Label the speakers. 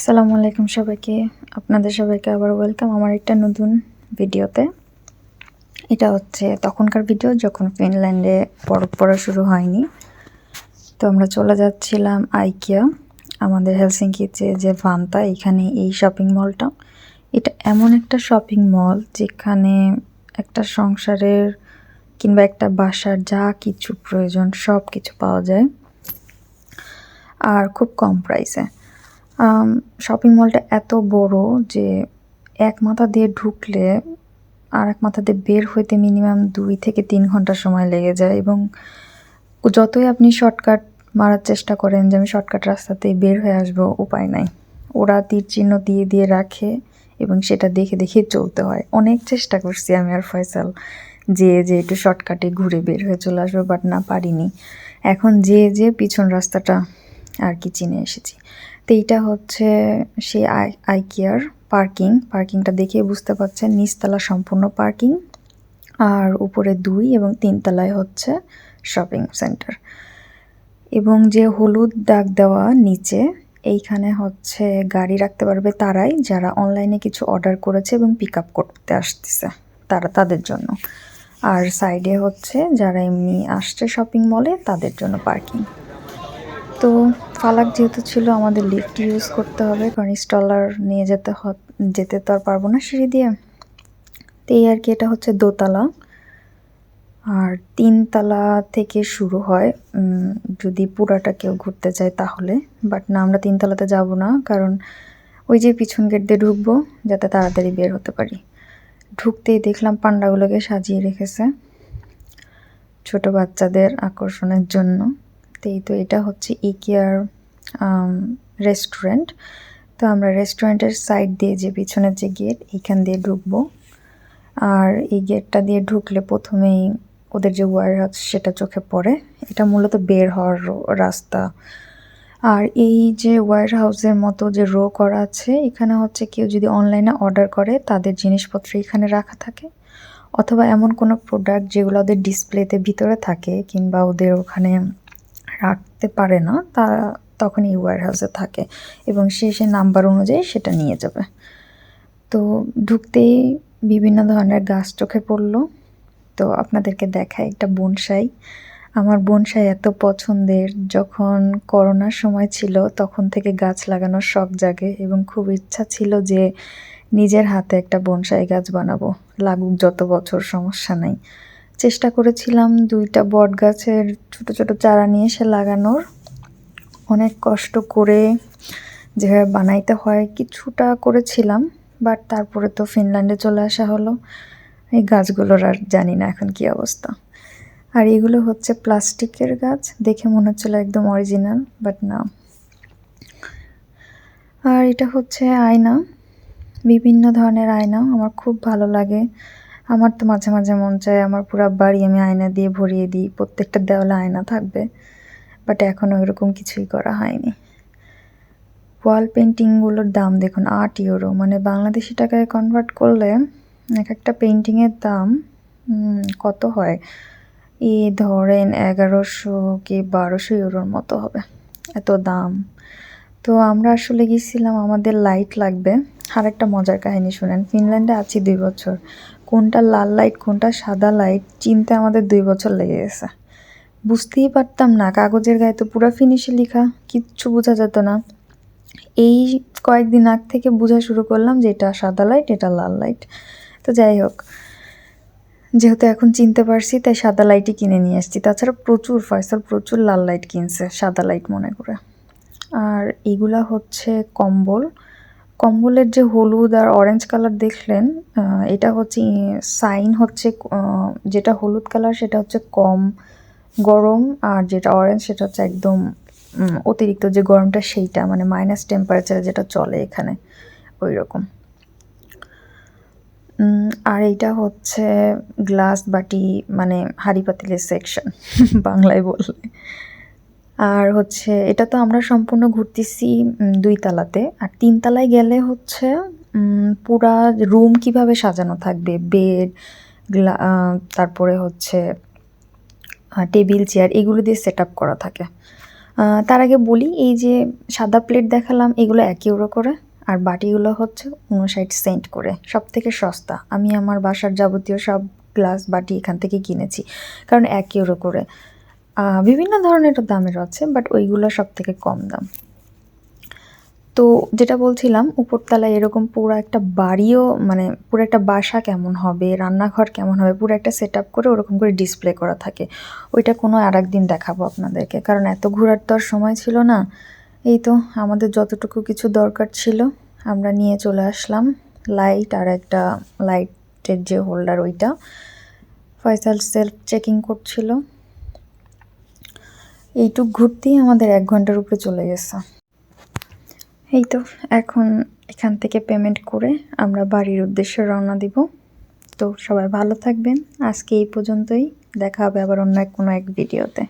Speaker 1: আসসালামু আলাইকুম সবাইকে। আপনাদের সবাইকে আবার ওয়েলকাম আমার একটা নতুন ভিডিওতে। এটা হচ্ছে তখনকার ভিডিও যখন ফিনল্যান্ডে বরফ পড়া শুরু হয়নি। তো আমরা চলে যাচ্ছিলাম আইকিয়া আমাদের হেলসিঙ্কিতে যে ভান্তা এখানে এই শপিং মলটা এটা এমন একটা শপিং মল যেখানে একটা সংসারের কিংবা একটা বাসার যা কিছু প্রয়োজন সব কিছু পাওয়া যায়। আর খুব কম প্রাইসে শপিং মলটা এত বড় যে এক মাথা দিয়ে ঢুকলে আর এক মাথা দিয়ে বের হইতে মিনিমাম দুই থেকে তিন ঘণ্টা সময় লেগে যায় এবং যতই আপনি শর্টকাট মারার চেষ্টা করেন যে আমি শর্টকাট রাস্তাতেই বের হয়ে আসব, উপায় নাই। ওরা তীর চিহ্ন দিয়ে দিয়ে রাখে এবং সেটা দেখে দেখে চলতে হয়। অনেক চেষ্টা করছি আমি আর ফয়সাল যে যে একটু শর্টকাটে ঘুরে বের হয়ে চলে আসব বাট না পারিনি। এখন যে যে পিছন রাস্তাটা আর কি চিনে এসেছি। তো এইটা হচ্ছে সেই আই, আইকিয়ার পার্কিং। পার্কিংটা দেখে বুঝতে পারছেন, নিচতলা সম্পূর্ণ পার্কিং। আর উপরে দুই এবং তিনতলায় হচ্ছে শপিং সেন্টার। এবং যে হলুদ দাগ দেওয়া নিচে, এইখানে হচ্ছে গাড়ি রাখতে পারবে তারাই যারা অনলাইনে কিছু অর্ডার করেছে এবং পিক আপ করতে আসতেছে, তারা তাদের জন্য। আর সাইডে হচ্ছে যারা এমনি আসছে শপিং মলে, তাদের জন্য পার্কিং। তো ফালাক যেহেতু ছিল, আমাদের লিফট ইউজ করতে হবে, কারণ স্টলার নিয়ে যেতে যেতে তো আর পারব না সিঁড়ি দিয়ে। তো এই আর কি, এটা হচ্ছে দোতলা। আর তিনতলা থেকে শুরু হয় যদি পুরাটা কেউ ঘুরতে যায় তাহলে। বাট না, আমরা তিনতলাতে যাব না, কারণ ওই যে পিছন গেট দিয়ে ঢুকবো, যাতে তাড়াতাড়ি বের হতে পারি। ঢুকতেই দেখলাম পান্ডাগুলোকে সাজিয়ে রেখেছে, ছোট বাচ্চাদের আকর্ষণের জন্য। এই তো এটা হচ্ছে ইকিয়ার রেস্টুরেন্ট তো আমরা রেস্টুরেন্টের সাইড দিয়ে যে পিছনের যে গেট এইখান দিয়ে ঢুকবো। আর এই গেটটা দিয়ে ঢুকলে প্রথমেই ওদের যে ওয়ার হাউস সেটা চোখে পড়ে। এটা মূলত বের হওয়ার রাস্তা। আর এই যে ওয়ার হাউসের মতো যে রো করা আছে, এখানে হচ্ছে কেউ যদি অনলাইনে অর্ডার করে, তাদের জিনিসপত্র এখানে রাখা থাকে। অথবা এমন কোনো প্রোডাক্ট যেগুলো ওদের ডিসপ্লেতে ভিতরে থাকে, কিংবা ওদের ওখানে রাখতে পারে না, তা তখন এই ওয়ার হাউসে থাকে এবং সে সে নাম্বার অনুযায়ী সেটা নিয়ে যাবে। তো ঢুকতেই বিভিন্ন ধরনের গাছ চোখে পড়ল। তো আপনাদেরকে দেখায় একটা বনসাই। আমার বনসাই এত পছন্দের, যখন করোনার সময় ছিল তখন থেকে গাছ লাগানোর শখ জাগে এবং খুব ইচ্ছা ছিল যে নিজের হাতে একটা বনসাই গাছ বানাবো। লাগুক যত বছর সমস্যা নাই। চেষ্টা করেছিলাম দুইটা বট গাছের ছোটো ছোটো চারা নিয়ে এসে লাগানোর। অনেক কষ্ট করে যেভাবে বানাইতে হয় কিছুটা করেছিলাম, বাট তারপরে তো ফিনল্যান্ডে চলে আসা হলো। এই গাছগুলোর আর জানি না এখন কি অবস্থা। আর এগুলো হচ্ছে প্লাস্টিকের গাছ, দেখে মনে হচ্ছিল একদম অরিজিনাল, বাট না। আর এটা হচ্ছে আয়না, বিভিন্ন ধরনের আয়না, আমার খুব ভালো লাগে। আমার তো মাঝে মাঝে মন চায় আমার পুরো বাড়ি আমি আয়না দিয়ে ভরিয়ে দিই, প্রত্যেকটা দেওয়ালে আয়না থাকবে। বাট এখনও এরকম কিছুই করা হয়নি। ওয়াল পেন্টিংগুলোর দাম দেখুন, আট ইউরো মানে বাংলাদেশি টাকায় কনভার্ট করলে এক একটা পেন্টিংয়ের দাম কত হয়? এ ধরেন এগারোশো কি বারোশো ইউরোর মতো হবে। এত দাম। তো আমরা আসলে গিয়েছিলাম আমাদের লাইট লাগবে। আর একটা মজার কাহিনী শুনেন। ফিনল্যান্ডে আছি দুই বছর। কোনটা লাল লাইট, কোনটা সাদা লাইট, চিনতে আমাদের দুই বছর লেগে গেছে। বুঝতেই পারতাম না, কাগজের গায়ে তো পুরো ফিনিশে লেখা, কিচ্ছু বোঝা যেত না। এই কয়েকদিন আগ থেকে বোঝা শুরু করলাম যে এটা সাদা লাইট, এটা লাল লাইট। তো যাই হোক, যেহেতু এখন চিনতে পারছি, তাই সাদা লাইটই কিনে নিয়ে আসছি। তাছাড়া প্রচুর, ফয়সাল প্রচুর লাল লাইট কিনছে, সাদা লাইট মনে করে। আর এগুলা হচ্ছে কম্বল কম্বলের যে হলুদ আর অরেঞ্জ কালার দেখলেন এটা হচ্ছে সাইন হচ্ছে যেটা হলুদ কালার সেটা হচ্ছে কম গরম আর যেটা অরেঞ্জ সেটা হচ্ছে একদম অতিরিক্ত যে গরমটা সেইটা মানে মাইনাস টেম্পারেচারে যেটা চলে এখানে ওই রকম আর এইটা হচ্ছে গ্লাস বাটি মানে হাড়ি পাতিলের সেকশন বাংলায় বললে। আর হচ্ছে এটা তো আমরা সম্পূর্ণ ঘুরতেছি দুই তালাতে। আর তিন তালায় গেলে হচ্ছে পুরা রুম কীভাবে সাজানো থাকবে? বেড তারপরে হচ্ছে টেবিল, চেয়ার এগুলো দিয়ে সেট আপ করা থাকে। তার আগে বলি, এই যে সাদা প্লেট দেখালাম, এগুলো এক ইউরো করে। আর বাটিগুলো হচ্ছে উনষাট সেন্ট করে। সব থেকে সস্তা। আমি আমার বাসার যাবতীয় সব গ্লাস, বাটি এখান থেকে কিনেছি। কারণ এক ইউরো করে। বিভিন্ন ধরনের দামের আছে বাট ওইগুলো সব থেকে কম দাম। তো যেটা বলছিলাম, উপরতলায় এরকম পুরো একটা বাড়িও মানে পুরো একটা বাসা কেমন হবে, রান্নাঘর কেমন হবে, পুরো একটা সেট করে ওরকম করে ডিসপ্লে করা থাকে। ওইটা কোনো আর একদিন দেখাবো আপনাদেরকে, কারণ এত ঘোরার তো আর সময় ছিল না। এই তো আমাদের যতটুকু কিছু দরকার ছিল, আমরা নিয়ে চলে আসলাম। লাইট আর একটা লাইটের যে হোল্ডার ওইটা। ফয়সাল সেলফ চেকিং করছিল। এইটুক ঘুরতেই আমাদের এক ঘণ্টার উপরে চলে গেছে। এই তো, এখন এখান থেকে পেমেন্ট করে আমরা বাড়ির উদ্দেশ্যে রওনা দিব। তো সবাই ভালো থাকবেন। আজকে এই পর্যন্তই। দেখা হবে আবার অন্য কোনো এক ভিডিওতে